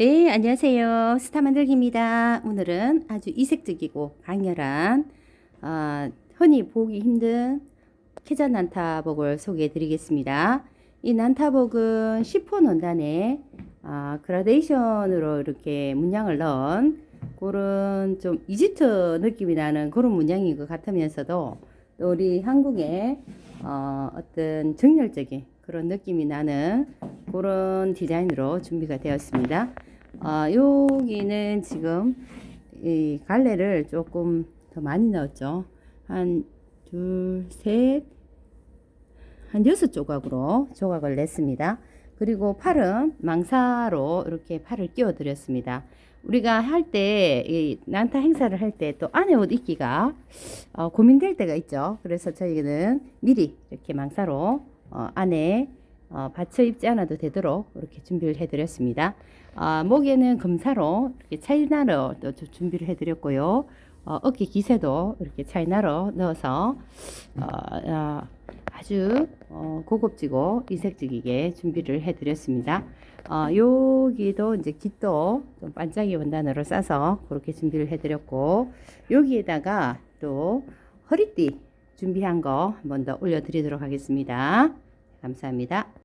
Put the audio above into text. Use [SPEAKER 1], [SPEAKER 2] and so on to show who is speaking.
[SPEAKER 1] 네, 안녕하세요. 스타 만들기입니다. 오늘은 아주 이색적이고 강렬한 어, 흔히 보기 힘든 캐전 난타복을 소개해 드리겠습니다. 이 난타복은 시폰 원단에 아, 그라데이션으로 이렇게 문양을 넣은 그런 좀 이집트 느낌이 나는 그런 문양인 것 같으면서도 또 우리 한국의 어, 어떤 정열적인 그런 느낌이 나는 그런 디자인으로 준비가 되었습니다. 어, 여기는 지금 이 갈래를 조금 더 많이 넣었죠. 한 둘, 셋, 한 여섯 조각으로 조각을 냈습니다. 그리고 팔은 망사로 이렇게 팔을 끼워 드렸습니다. 우리가 할 때, 이 난타 행사를 할 때 또 안에 옷 입기가 어, 고민될 때가 있죠. 그래서 저희는 미리 이렇게 망사로 어, 안에 어, 받쳐 입지 않아도 되도록 이렇게 준비를 해드렸습니다. 아, 목에는 금사로 이렇게 차이나로 또 주- 준비를 해드렸고요. 어, 어깨 기세도 이렇게 차이나로 넣어서 어, 어, 아주 어, 고급지고 이색적이게 준비를 해드렸습니다. 어, 여기도 이제 깃도 좀 반짝이 원단으로 싸서 그렇게 준비를 해드렸고 여기에다가 또 허리띠 준비한 거 한번 더 올려드리도록 하겠습니다. 감사합니다.